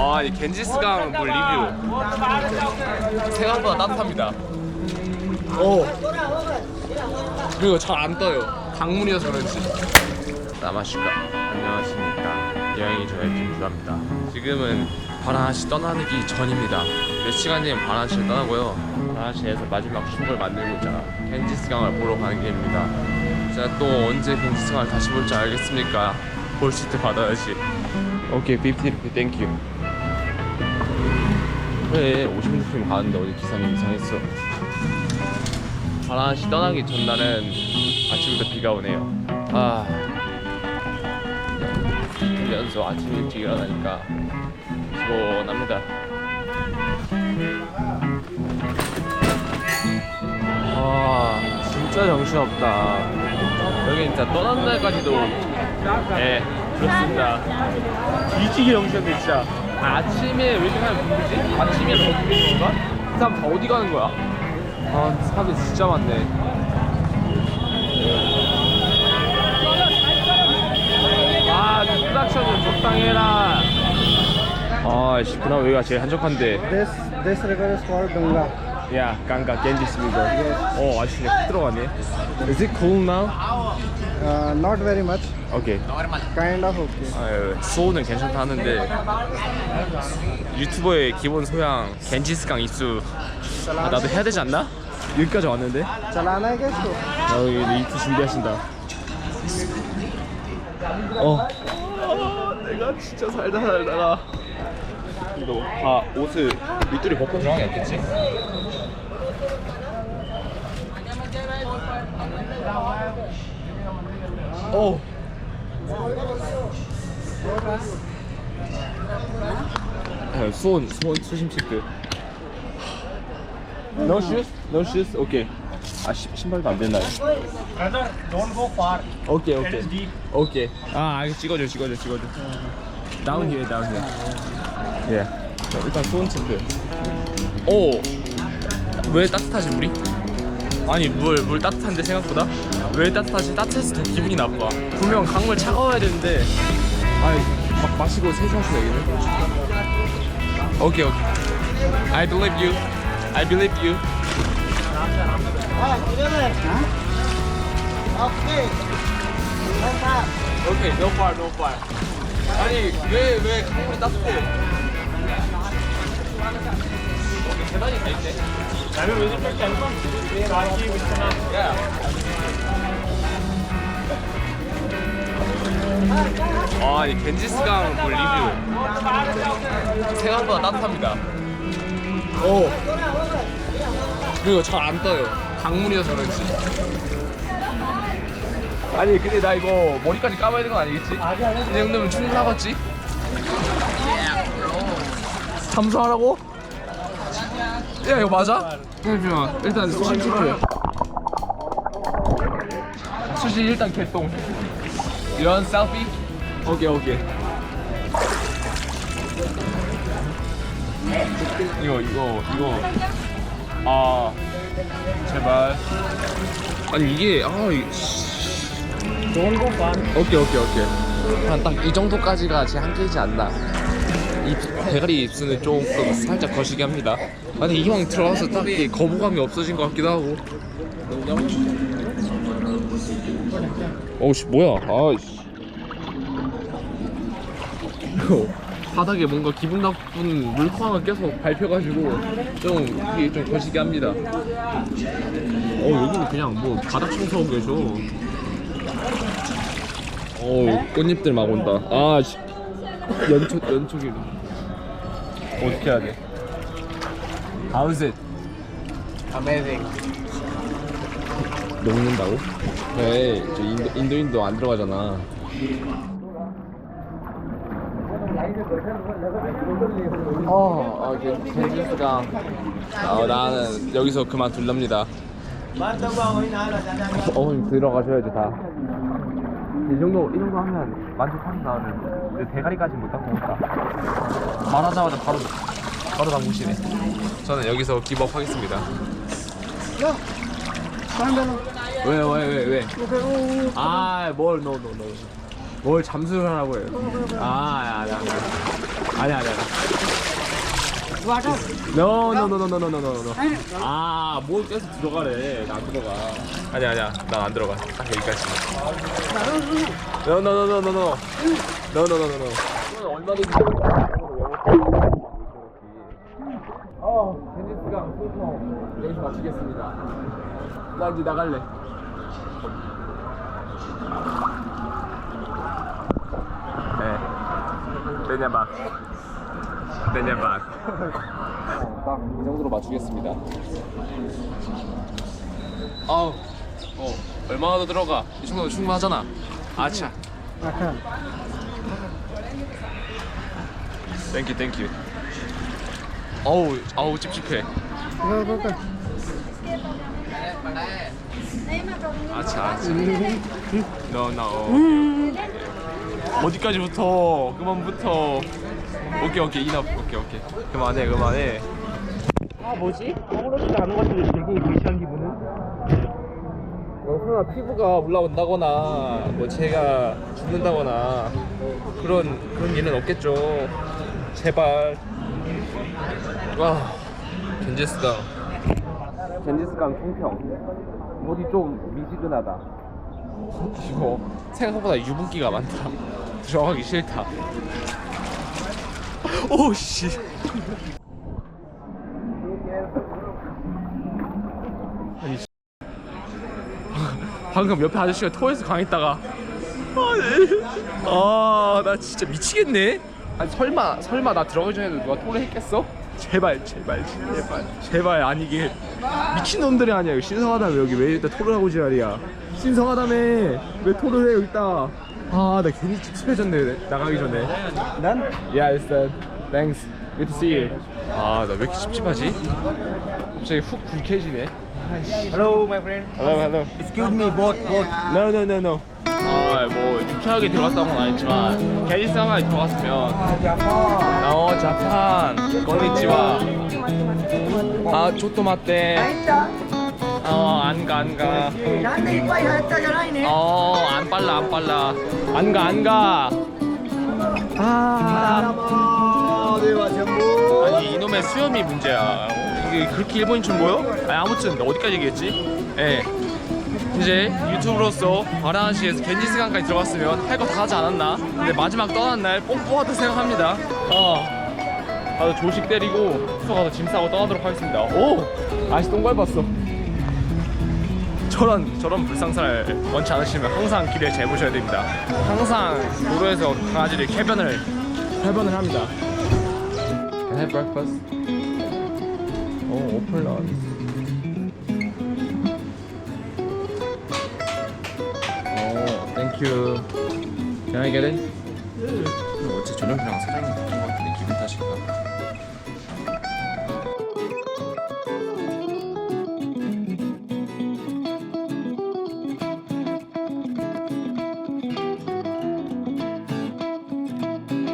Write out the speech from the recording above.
아, 이 겐지스강 물 리뷰. 생각보다 따뜻합니다. 오. 그리고 잘 안 떠요. 강물이어서 그런지. 남아슈카. 안녕하십니까. 여행이 저의 김주합니다. 지금은 바라나시 떠나기 전입니다. 몇 시간 뒤엔 바라나시를 떠나고요. 바라나시에서 마지막 추억을 만들고 있잖아. 겐지스강을 보러 가는 길입니다. 제가 또 언제 겐지스강을 다시 볼 줄 알겠습니까? 볼 수 있을 때 받아야지. 오케이, 50루피 땡큐. 그래, 50루피면 가는데 어디 기사님 이상했어. 바라나시 떠나기 전날은 아침부터 비가 오네요. 아, 훈련소 아침 일찍 일어나니까 피곤합니다. 아, 진짜 정신없다. 여기 진짜 떠난 날까지도 네, 그렇습니다. 뒤지게 정신없네 진짜. 아, 아침에 왜 이렇게 사람이 붐비지? 아침에 더 붐비는 건가? 이 사람 다 어디 가는 거야? 아, 사람이 진짜 많네. 아, 프로덕션 좀 적당히 해라. 아, 씨, 그나마 여기가 제일 한적한데. This this river is called Ganga. Yeah, Ganga, Ganges River. Yes. Oh, actually, 확 들어가네. Is it cool now? Uh, not very much. Okay. Kind of okay. 아유, 수호는 괜찮다는데 유튜버의 기본 소양 겐지스강 입수 아, 나도 해야 되지 않나? 여기까지 왔는데? 잘안 하겠어. 여기 입수 준비하신다. 어. 내가 진짜 살다 살다가. 너다 옷을 밑들이 벗고 들어가게 했겠지? 오 아, 수온 수온 수심 체크 No shoes? No shoes? 오케이 아 시, 신발도 안 된다 Brother, don't go far. 오케이 오케이 오케이 아 알겠어 찍어줘 찍어줘 찍어줘 다운 히어 다운 히어 예. 자, 일단 수온 체크. 오 왜 따뜻하지 물이? 아니 물, 물 따뜻한데 생각보다? 왜 따뜻하지? 따뜻해서 더 기분이 나빠. 분명 강물 차가워야 되는데. 아니 막 마시고 세수하시다 여기는 오케이 오케이. I believe you. I believe you. Okay. 오케이. no far no far 아니 왜왜 강물이 따뜻해 오케이 계단이 다 있네 야 아, 이 겐지스강 물 리뷰 생각보다 따뜻합니다. 오. 그리고 잘 안 떠요. 강물이어서 그런지. 아니 근데 나 이거 머리까지 감아야 되는 건 아니겠지? 이 정도면 충분하겠지? 잠수하라고? 야 이거 맞아? 잠시만 일단 수신 체크해 수신 일단 개똥 이런 셀피? 오케이 오케이 이거 이거 이거 아 제발 아니 이게 아 이, Go far. 오케이 오케이 오케이. 한 딱 이 정도까지가 제 한계이지 않나. 이 대가리 입수는 조금 살짝 거시기 합니다. 아니 이왕 들어가서 딱히 거부감이 없어진 것 같기도 하고. 어우씨 뭐야? 아이씨. 바닥에 뭔가 기분 나쁜 물컹을 계속 밟혀가지고 좀 이게 좀 거시기 합니다. 어 여기는 그냥 뭐 바닥 청소하고 계셔 어우 꽃잎들 막 온다 아 씨. 연초 연초기 어떻게 해야 돼? How's it? Amazing. 녹는다고? 네, 저 인도 인도인도 안 들어가잖아. 어, 어, 겐지스가 어, 나는 여기서 그만 둘랍니다. 어머님 들어가셔야죠 다. 이 정도 이 정도 하면 만족합니다. 나는. 근데 대가리까지 못 닦고 온다. 말하자마자 바로 바로 담그시네. 저는 여기서 기법 하겠습니다. No. Stand alone. 왜왜 왜 왜? Okay. Oh. 아, 뭘, no, no, no. 뭘 잠수를 하라고 해요? 아, 아니, 아니, 아니, 아니, 아 니. Water. No, no, no, no, no, no, no, no, no. 아, 뭘 계속 들어가래? 나 안 들어가. 아니, 아니야, 난 안 들어가. 딱 여기까지. No, no, no, no, no, no. No, no, no, no, no. 이건 얼마든지. 어, 겐지스강 소통 여기서 마치겠습니다. 나 이제 나갈래. 네. 내냐박. 내냐박. 딱이 정도로 맞추겠습니다. 아우, 어, 얼마나 더 들어가? 이 정도면 충분하잖아. 아차. 땡큐, 땡큐. 어우, 아우 찝찝해. 아차, 아차. No, no. 어디까지부터? 그만부터. 오케이, 오케이, 이납. 오케이, 오케이. 그만해, 그만해. 아 뭐지? 아무렇지도 않은 것 같은데 되게 유치한 기분은? 뭐 설마 피부가 올라온다거나 뭐 제가 죽는다거나 그런 그런 일은 없겠죠. 제발. 와 겐지스강 겐지스강 총평 어디 좀 미지근하다. 이거 생각보다 유분기가 많다. 들어가기 싫다. 오씨. 아니 방금 옆에 아저씨가 토해서 강했다가. 아나 진짜 미치겠네. 아니 설마 설마 나 들어가기 전에도 누가 토를 했겠어? 제발 제발 제발. 제발 아니길 미친놈들이 아니야. 신성하다며. 여기 왜 일단 토를 하고 지랄이야. 신성하다며. 왜 토를 해 여기다 아 나 괜히 찝찝해졌네 나가기 전에 Done? Yeah, it's done. Thanks. Good to see you. 아, 나 왜 이렇게 찝찝하지? 갑자기 훅 불쾌해지네. Hello, my friend. Hello, hello. Excuse me, both, both. No, no, no, no. 아, 뭐 유쾌하게 들어갔다는 건 아니지만 게리스마에 들어갔으면 어, 자판. 건니치와. 아, 조또 맞대. 어, 안 가, 안 가. 나한테 이빨 했다잖아, 이어안 빨라, 안 빨라. 안 가, 안 가. 아. 네, 아니, 이놈의 수염이 문제야. 이게 그렇게 일본인 줄 보여? 아니, 아무튼, 어디까지 얘기했지? 예. 이제 유튜브로서 바라시에서 겐지스강까지 들어갔으면 할 거 다 하지 않았나? 근데 마지막 떠난 날 뽕뽕하다 생각합니다. 어. 가서 조식 때리고 숙소 가서 짐 싸고 떠나도록 하겠습니다. 오! 아직 똥 밟았어. 저런 저런 불상사를 원치 않으시면 항상 길에 재보셔야 됩니다. 항상 도로에서 강아지를 쾌변을 쾌변을 합니다. Can I have breakfast? 오, 오플런. 오, 땡큐. Can I get it? 어째 저녁이랑 사장님 바뀐 것 같은데 기분 탓인가?